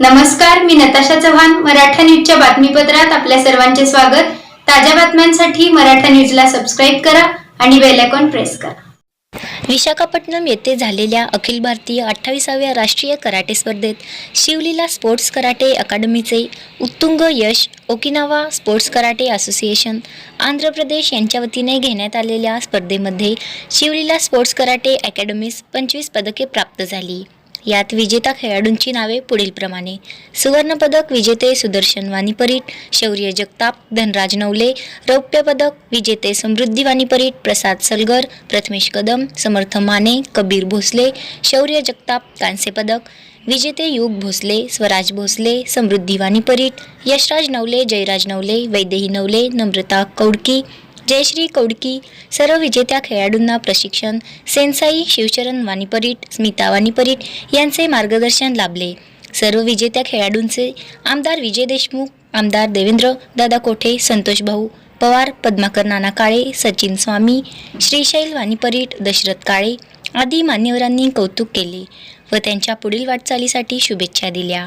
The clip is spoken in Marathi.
नमस्कार मी नताशा चव्हाण मराठा न्यूजच्या बातमीपत्रात आपल्या सर्वांचे स्वागत. ताज्या बातम्यांसाठी मराठा न्यूजला सबस्क्राईब करा आणि बेल आयकॉन प्रेस करा. विशाखापट्टणम येथे झालेल्या अखिल भारतीय अठ्ठावीसाव्या राष्ट्रीय कराटे स्पर्धेत शिवलीला स्पोर्ट्स कराटे अकादमीचे उत्तुंग यश Okinawa sports karate association Andhra Pradesh यांच्या वतीने घेण्यात आलेल्या स्पर्धेमध्ये शिवलीला स्पोर्ट्स कराटे अकॅडमीस पंचवीस पदके प्राप्त झाली. यात विजेता खेळाडूंची नावे पुढीलप्रमाणे. सुवर्णपदक विजेते सुदर्शन वाणीपरीट शौर्य जगताप धनराज नवले रौप्यपदक विजेते समृद्धी वाणीपरीट प्रसाद सलगर प्रथमेश कदम समर्थ माने कबीर भोसले शौर्य जगताप कांस्य पदक विजेते युग भोसले स्वराज भोसले समृद्धी वाणीपरीट यशराज नवले जयराज नवले वैदेही नवले नम्रता कौडकी जयश्री कौडकी. सर्व विजेत्या खेळाडूंना प्रशिक्षण. सेनसाई शिवचरण वाणीपरीट स्मिता वाणीपरीट यांचे मार्गदर्शन लाभले. सर्व विजेत्या खेळाडूंचे आमदार विजय देशमुख आमदार देवेंद्र दादा कोठे संतोष भाऊ पवार पद्माकर नाना काळे सचिन स्वामी श्रीशैल वाणीपरीट दशरथ काळे आदी मान्यवरांनी कौतुक केले व त्यांच्या पुढील वाटचालीसाठी शुभेच्छा दिल्या.